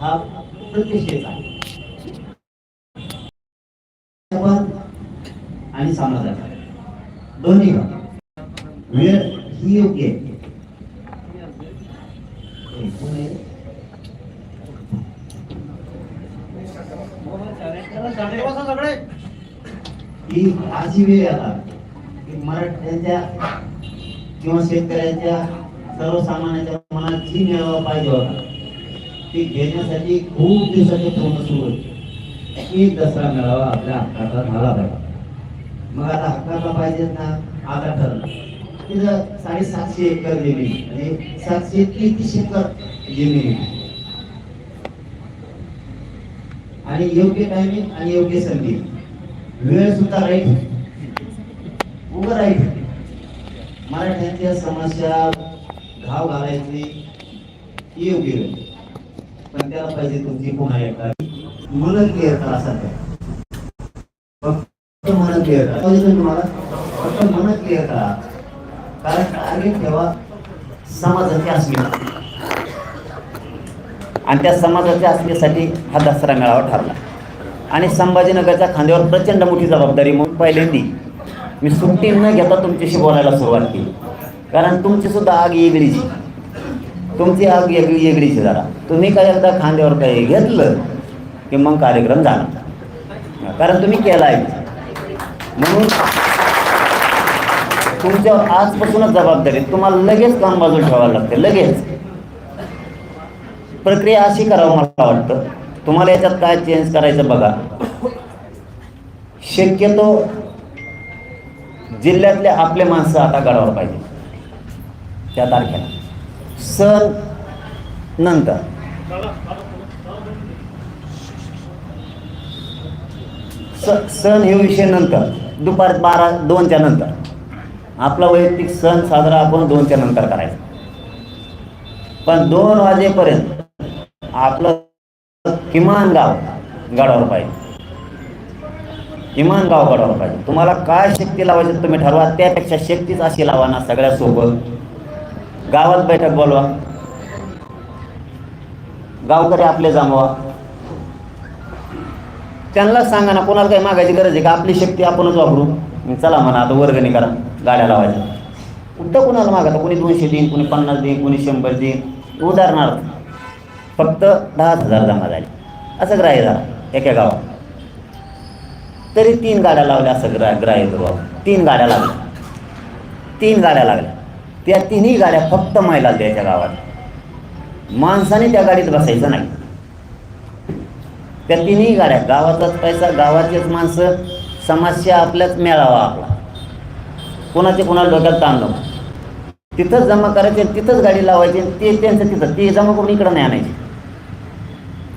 हा प्रतिष्ठेचा आहे. आणि समाजाचा दोन्ही वेळ ही योग्य आहे. ही अशी वेळ आता. की मराठ्यांच्या किंवा शेतकऱ्यांच्या सर्वसामान्यांच्या मनात जी मिळावा पाहिजे होता. ती घेण्यासाठी खूप दिवसाचे प्रयत्न सुरू होते. की दसरा मेळावा आपल्या हक्काचा झाला पाहिजे मग आता हक्काचा पाहिजे ना आता ठरलं. तिथं साडेसातशे एकर जमीन आणि सातशे तेहतीस एकर जमीन आणि योग्य टायमिंग आणि योग्य संधी. वेळ सुद्धा राईट उभं राईट मराठ्यांच्या समस्या घाव घालायची ही योग्य वेळ. पण त्याला पाहिजे तुमची पुन्हा एकदा. म्हणत क्लिअर करा सध्या फक्त म्हणत क्लिअर करा तुम्हाला फक्त म्हणत क्लिअर करा कारण टार्गेट ठेवा समाजाची अस्मिता. आणि त्या समाजाच्या अस्मितेसाठी हा दसरा मेळावा ठरला. आणि संभाजीनगरच्या खांद्यावर प्रचंड मोठी जबाबदारी म्हणून पहिल्यांदी मी सुट्टी न घेता तुमच्याशी बोलायला सुरुवात केली. कारण तुमची सुद्धा आग वेगळीची तुमची आग येगळी येगळीच जरा. तुम्ही काय एकदा खांद्यावर काही घेतलं की मग कार्यक्रम झाला. कारण तुम्ही केला आहे म्हणून तुमच्यावर आजपासूनच जबाबदारी तुम्हाला लगेच काम बाजूला ठेवावं लागते लगेच. प्रक्रिया अशी करावं मला वाटतं. तुम्हाला याच्यात काय चेंज करायचं बघा. शक्यतो जिल्ह्यातले आपले माणसं आता गडावर पाहिजे. त्या तारखेला. सण नंतर. स सण हे विषय नंतर. दुपार बारा दोनच्या नंतर. आपला वैयक्तिक सण साजरा आपण दोनच्या नंतर करायचा. पण दोन वाजेपर्यंत आपलं किमान गाव गडावर पाहिजे. किमान गाव गडावर पाहिजे. तुम्हाला काय शक्ती लावायची तुम्ही ठरवा. त्यापेक्षा शक्तीच अशी लावा ना सगळ्यासोबत. गावात बैठक बोलवा. गावकरी आपले जमवा. त्यांना सांगा ना कोणाला काही मागायची गरज आहे का? आपली शक्ती आपणच वापरू. चला म्हणा आता वर्गणी करा. गाड्या लावायच्या. कुठं कोणाला मागता कोणी दोनशे देईन कोणी पन्नास देईन कोणी शंभर देईन? उदाहरणार्थ फक्त दहा हजार जमा झाले. असं ग्राह्य झाला एका गावात. तरी तीन गाड्या लावल्या असं ग्रा ग्राह्य करू तीन गाड्या लागल्या. तीन गाड्या लागल्या. त्या तिन्ही गाड्या फक्त महिला द्यायच्या गावात. माणसाने त्या गाडीत बसायचं नाही. त्या तिन्ही गाड्या गावाचाच पैसा गावाचेच माणसं समस्या आपल्याच मेळावा आपला. कोणाचे कोणाला डोक्यात ताण नको तिथंच जमा करायचे तिथंच गाडी लावायची ते त्यांचं तिथं ते जमा करून इकडं नाही आणायचे.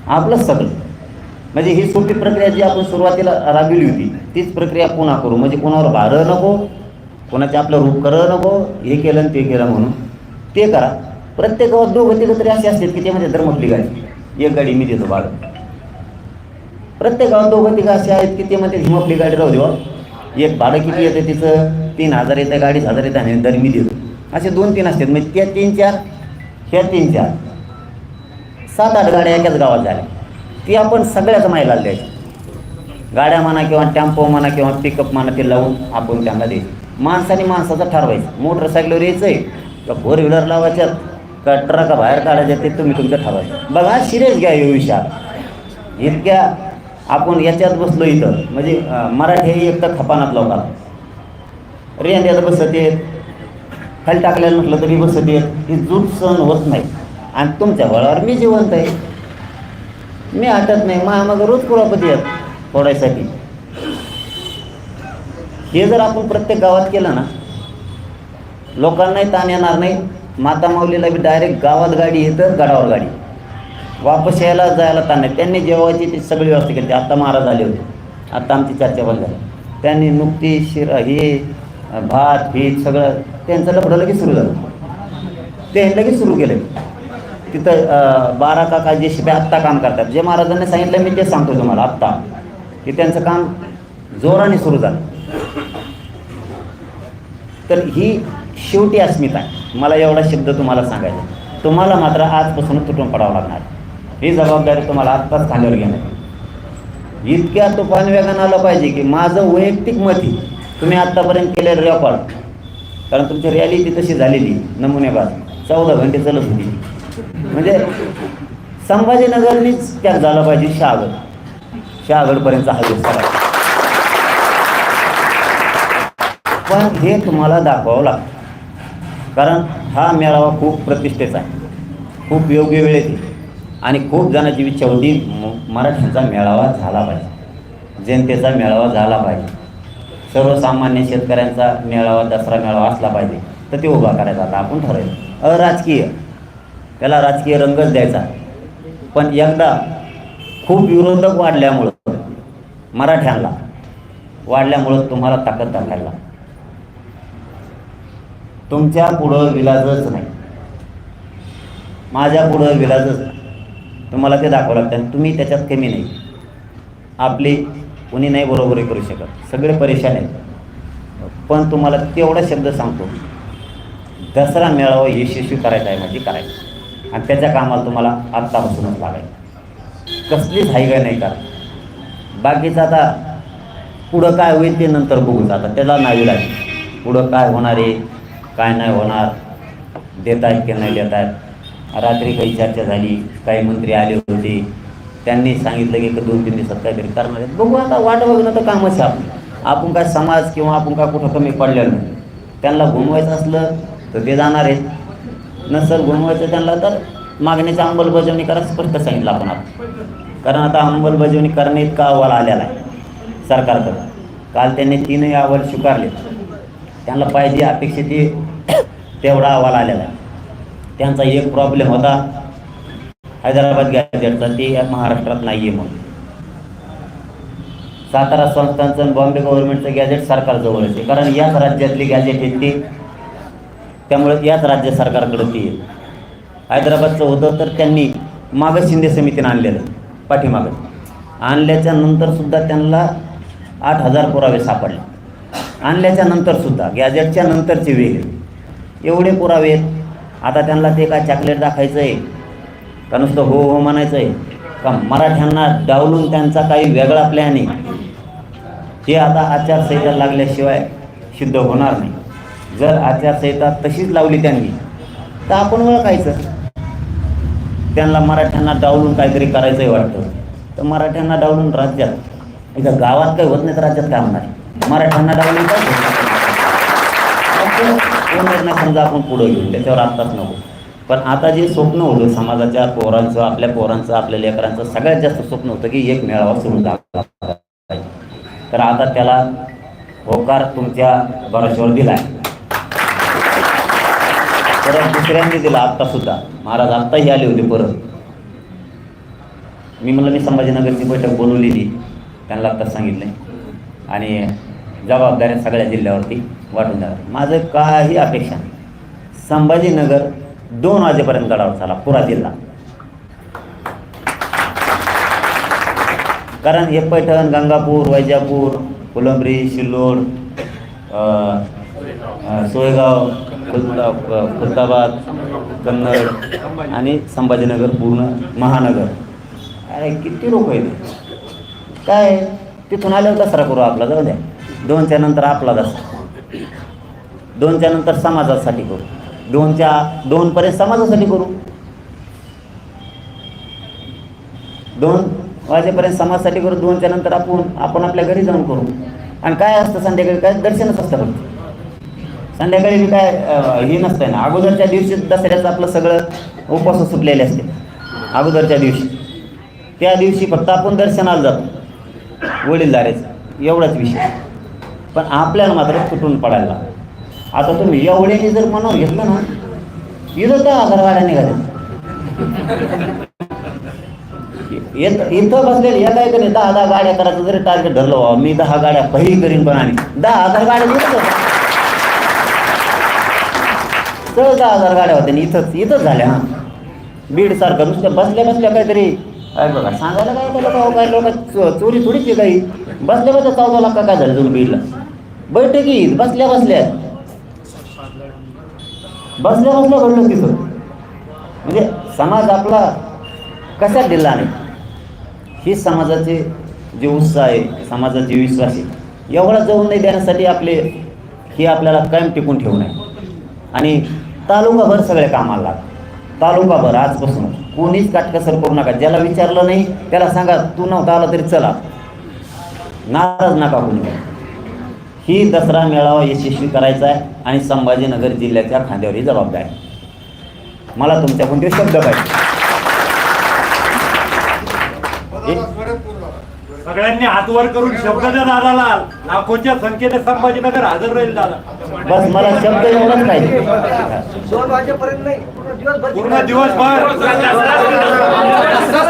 आपलंच सगळं. म्हणजे ही सोपी प्रक्रिया जी आपण सुरुवातीला राबविली होती तीच प्रक्रिया पुन्हा करू. म्हणजे कोणावर भार नको कोणाचे आपलं रूप करं नको हे केलं आणि ते केलं म्हणून. ते करा. प्रत्येक गावात दोघं तिघं तरी असे असतात की ते म्हणजे धर्मपली गाडी एक गाडी मी देतो भाडं प्रत्येक गावात दोघं तिघं असे आहेत की ते म्हणते हिमपली गाडी राहू देवा एक भाडं किती येतं तिचं? तीन हजार येतं गाडीच हजार येतं आणि दर मी देतो. असे दोन तीन असतात. म्हणजे त्या तीन चार ह्या तीन चार. सात आठ गाड्या एकाच गावात झाल्या. ती आपण सगळ्याच माहिला द्यायची. गाड्या म्हणा किंवा टेम्पो म्हणा किंवा पिकअप म्हणा ते लावून आपण त्यांना द्यायची. माणसाने माणसाचं ठरवायचं. मोटरसायकलवर यायचं आहे का फोर व्हीलर लावायच्यात? का ट्रका बाहेर काढायच्या ते तुम्ही तुमचं ठरवायचं. बघा सिरियस घ्या हे विषयात इतक्या आपण याच्यात बसलो इथं. म्हणजे मराठी हे एक तर खपानात लोकांना रेंद्यात बसत येत. खाली टाकल्याला म्हटलं तरी बसत येत. ही जूट सण होत नाही. आणि तुमच्या बळावर मी जिवंत आहे. मी हटत नाही. मग रोज कुरापती आहेत. फोडायसाठी हे जर आपण प्रत्येक गावात केलं ना लोकांनाही ताण येणार नाही. माता माऊलीला बी डायरेक्ट गावात गाडी येतं गडावर गाडी. वापस यायला जायला ताण नाही. त्यांनी जेवायची ती सगळी व्यवस्था केली आत्ता महाराज आले होते. आत्ता आमची चर्चा बंद झाली. त्यांनी नुकती शिरा हे भात भीत सगळं त्यांचं लफडं लगेच सुरू झालं. ते लगेच सुरू केलं. तिथं बारा काका जे शिपे आत्ता काम करतात. जे महाराजांनी सांगितलं मी ते सांगतो तुम्हाला आत्ता. की त्यांचं काम जोराने सुरू झालं. तर ही शेवटी अस्मिता. आहे मला एवढा शब्द तुम्हाला सांगायचा तुम्हाला मात्र आजपासून तुटून पडावं लागणार. ही जबाबदारी तुम्हाला आत्ताच खाल्यावर घेणार इतक्या तुफान वेगानं आलं पाहिजे की माझं वैयक्तिक मत ही तुम्ही आत्तापर्यंत केलेलं रेकॉर्ड कारण तुमची रॅली ती तशी झालेली नमुनेबाद चौदा घंटे चालत होती. म्हणजे संभाजीनगरनीच त्यात झालं पाहिजे शहागड. शहागडपर्यंत हवे सगळा पण हे तुम्हाला दाखवावं लागतं. कारण हा मेळावा खूप प्रतिष्ठेचा आहे. खूप योग्य वेळेत आणि खूप जणांची इच्छा होती म- मराठ्यांचा मेळावा झाला पाहिजे. जनतेचा मेळावा झाला पाहिजे. सर्वसामान्य शेतकऱ्यांचा मेळावा दसरा मेळावा असला पाहिजे तर ते उभा करायचा. आता आपण ठरवलं. अराजकीय. त्याला राजकीय रंगच द्यायचा. पण एकदा खूप विरोधक वाढल्यामुळं मराठ्यांना वाढल्यामुळं तुम्हाला ताकद दाखायला लागते. तुमच्या पुढं विलाजच नाही. माझ्या पुढं विलाजच नाही. तुम्हाला ते दाखवावं लागतं आणि तुम्ही त्याच्यात कमी नाही. आपली कुणी नाही बरोबरी करू शकत. सगळे परेशान आहेत. पण तुम्हाला तेवढा शब्द सांगतो. दसरा मेळावा यशस्वी करायचा आहे म्हणजे करायचं आणि त्याच्या कामाला तुम्हाला आत्तापासूनच लागायचं. कसलीच हायगाय नाही करा बाकीचं आता पुढं काय होईल ते नंतर बघूच आता त्याला नावी लागेल. पुढं काय होणार आहे? काय नाही होणार. देत आहेत की नाही देत आहेत रात्री काही चर्चा झाली काही मंत्री आले होते. त्यांनी सांगितलं की दोन तीन दिवसात काहीतरी करणार आहेत. बघू आता वाट बघणं तर कामच आहे आपलं. आपण काय समाज किंवा आपण काय कुठं कमी पडलेलं नाही. त्यांना घुमवायचं असलं तर ते जाणार आहेत. नसर घुमवायचं त्यांना तर मागणीची अंमलबजावणी करा स्पष्ट सांगितलं आपण आता. कारण आता अंमलबजावणी करणे इतका अहवाल आलेला आहे सरकारकडं. काल त्यांनी तीनही अहवाल स्वीकारले त्यांना पाहिजे अपेक्षित तेवढा अहवाल आलेला आहे. त्यांचा एक प्रॉब्लेम होता हैदराबाद गॅजेटचा ते या महाराष्ट्रात नाही आहे म्हणून. सातारा संस्थांचं बॉम्बे गव्हर्नमेंटचं गॅजेट सरकारजवळ येते कारण याच राज्यातली गॅजेट आहेत ती. त्यामुळे याच राज्य सरकारकडे ती हैदराबादचं होतं तर त्यांनी मागं शिंदे समितीनं आणलेलं पाठीमागं. आणल्याच्या नंतरसुद्धा त्यांना आठ हजार पुरावे सापडले. आणल्याच्या नंतरसुद्धा गॅजेटच्या नंतरचे वेगळे एवढे पुरावे आहेत. आता त्यांना ते काय चॉकलेट दाखायचं आहे का नुसतं हो हो म्हणायचं आहे का मराठ्यांना डावलून त्यांचा काही वेगळा प्लॅन आहे? ते आता आचारसंहिता लागल्याशिवाय सिद्ध होणार नाही. जर आचारसंहिता तशीच लावली त्यांनी तर आपण ओळखायचं. त्यांना मराठ्यांना डावलून काहीतरी करायचंही वाटतं. तर मराठ्यांना डावलून राज्यात इथं गावात काही होत नाही तर राज्यात काय होणार? मराठ्यांना डावली पाहिजे समजा आपण पुढं घेऊ त्याच्यावर आत्ताच नको. पण आता जे स्वप्न होतं समाजाच्या पोरांचं आपल्या पोरांचं आपल्या लेकरांचं सगळ्यात जास्त स्वप्न होतं की एक मेळावा सुरू झाला. तर आता त्याला होकार तुमच्या भरोश्यावर दिला परत दुसऱ्यांनी दिला आत्तासुद्धा महाराज आत्ताही आले होते परत. मी म्हणलं मी संभाजीनगरची बैठक बोलवलेली त्यांना आत्ताच सांगितलं आणि जबाबदाऱ्या सगळ्या जिल्ह्यावरती वाटून द्यावं माझं काही अपेक्षा नाही. संभाजीनगर दोन वाजेपर्यंत गडावर झाला पुरा जिल्हा. कारण हे पैठण गंगापूर वैजापूर फुलंब्री शिल्लोड सोयगाव खुलता खुलताबाद कन्नड आणि संभाजीनगर पूर्ण महानगर. अरे किती लोक आहेत? काय? तिथून आल्यावर दसरा करू आपला जाऊ द्या. दोनच्या नंतर आपला दसरा. दोनच्या नंतर समाजासाठी करू. दोनच्या दोनपर्यंत समाजासाठी करू. दोन वाजेपर्यंत समाजासाठी करू दोनच्या नंतर आपण आपण आपल्या घरी जाऊन करू. आणि काय असतं संध्याकाळी? काय? दर्शनच असतं फक्त. संध्याकाळी काय हे नसतं ना. अगोदरच्या दिवशी दसऱ्याचं आपलं सगळं उपवास सुटलेले असते. अगोदरच्या दिवशी. त्या दिवशी फक्त आपण दर्शनाला जातो. वडीलधारेचं एवढाच विषय. पण आपल्याला मात्र तुटून पडायला आता तुम्ही एवढ्याने जर मनावर घेतलं ना इथं दहा हजार गाड्या निघाल्या इथं बसलेले या काय नाही दहा दहा गाड्या करायचं जरी टार्गेट धरलं व्हावं मी दहा गाड्या पहिली करीन पण आणि दहा हजार गाड्या निघतो सहज दहा हजार गाड्या होत्या आणि इथंच इथंच झाल्या. हा बीड सारखं नुसत्या बसल्या बसल्या काहीतरी अरे बघा. सांगायला काय त्याला काय काय? लोक चो- चोरी थोडीच आहे काही. बसल्या बसल्या चौदा लाख का काय झालं तुम्ही बीडला बैठकीत बसल्या बसल्या. बसल्या बसल्या घडलं तिथं म्हणजे समाज आपला कशात दिला नाही? ही समाजाचे जे उत्साह आहे समाजाचे विश्वास आहे एवढा जाऊन नाही देण्यासाठी आपले हे आपल्याला कायम टिकून ठेवू नये आणि तालुकाभर सगळ्या कामाला लाग तालुकाभर आजपासून. कोणीच काटकसर करू नका. ज्याला विचारलं नाही त्याला सांगा तू नव्हता आला तरी चला. नाराज नका होऊ ही दसरा मेळावा यशस्वी करायचा आहे आणि संभाजीनगर जिल्ह्याच्या खांद्यावर ही जबाबदारी आहे. मला तुमच्याकडून ते शब्द पाहिजे. सगळ्यांनी हात वर करून शब्द द्या दादाला. लाखोच्या संख्येने संभाजीनगर हजर राहील दादा. बस मला शब्द एवढंच पाहिजे. दोन वाजेपर्यंत नाही. पूर्ण दिवसभर.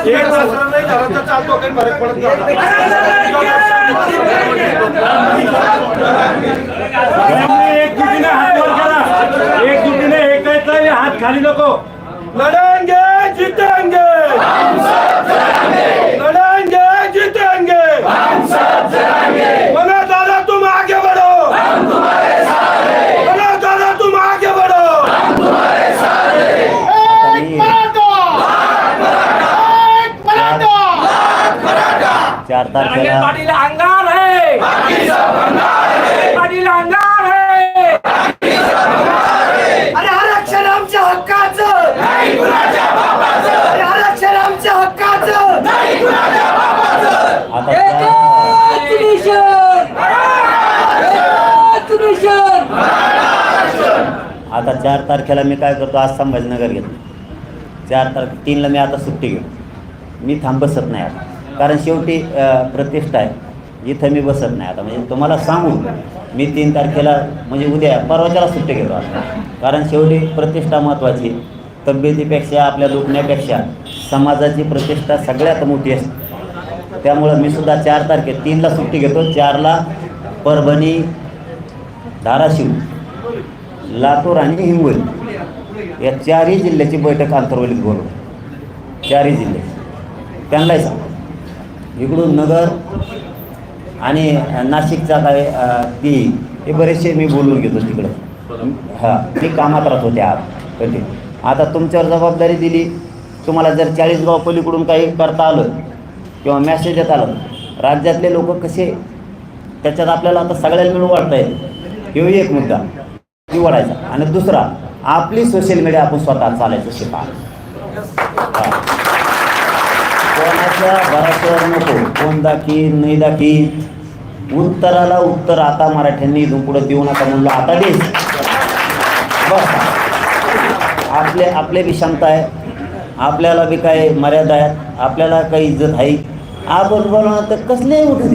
एक नाही तर चालतो काही फरक पडत नाही. एकजुटीने हात वर करा एकजुटीने एकाचाही हात खाली नको. लढेंगे जीतेंगे लढेंगे जीतेंगे बोलो दादा तुम आगे बढ़ो बोलो दादा तुम आगे बढ़ो चार तारखेला पाटील अंगार है पाटील अंगार है अरे आरक्षण आमच्या हक्काचं अरे आरक्षण आमच्या हक्काचं आता एक चार- निशन एक निशन आता चार तारखेला मी काय करतो आज संभाजीनगर घेतो. चार तारखे तीनला मी आता सुट्टी घेतो. मी थांब बसत नाही आता. कारण शेवटी प्रतिष्ठा आहे. इथं मी बसत नाही आता. म्हणजे तुम्हाला सांगून मी तीन तारखेला म्हणजे उद्या परवाच्याला सुट्टी घेतो आता. कारण शेवटी प्रतिष्ठा महत्त्वाची तब्येतीपेक्षा आपल्या दुखण्यापेक्षा समाजाची प्रतिष्ठा सगळ्यात मोठी असते. त्यामुळं मी सुद्धा चार तारखे तीनला सुट्टी घेतो. चारला परभणी धाराशिव. लातूर आणि हिंगोली या चारही जिल्ह्याची बैठक आंतरवलीत बोलवली. चारही जिल्हे. त्यांनाही सांग इकडून नगर आणि नाशिकचा काय ती हे बरेचसे मी बोलून घेतो तिकडं. हां मी कामात राहत होते आत कधी आता तुमच्यावर जबाबदारी दिली तुम्हाला जर चाळीस गाव पलीकडून काही करता आलं किंवा मॅसेज येत आलं राज्यातले लोक कसे त्याच्यात आपल्याला आता सगळ्यांना मिळून वाटता येईल हे एक मुद्दा. निवडायचा आणि दुसरा आपली सोशल मीडिया आपण स्वतः चालायचं शिका. कोणाच्या नको. कोण दाखी नाही दाखी उत्तराला उत्तर आता मराठ्यांनी इथून पुढे देऊ नका म्हणलं आता दे बस. आपले आपले बी क्षमता आहे. आपल्याला बी काही मर्यादा आहेत आपल्याला काही इज्जत आहे. आपण बोलणार तर कसलेही उठू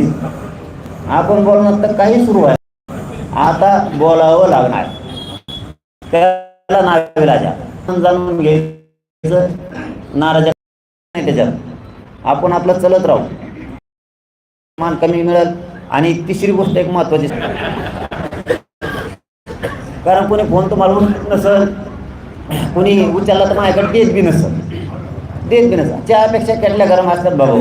आपण बोलणार तर काही सुरू आहे. आता बोलावं लागणार. त्याला नाविलाजा जाणून घ्यायचं नाराजा नाही त्याच्यात. आपण आपलं चलत राहू. मान कमी मिळेल आणि तिसरी गोष्ट एक महत्वाची कारण कोणी फोन तुम्हाला उचलत नसल कोणी उचलला तर माझ्याकडे देत बी नसल. देत बी नसल. चहापेक्षा केटल्या गरम असतात बाबा.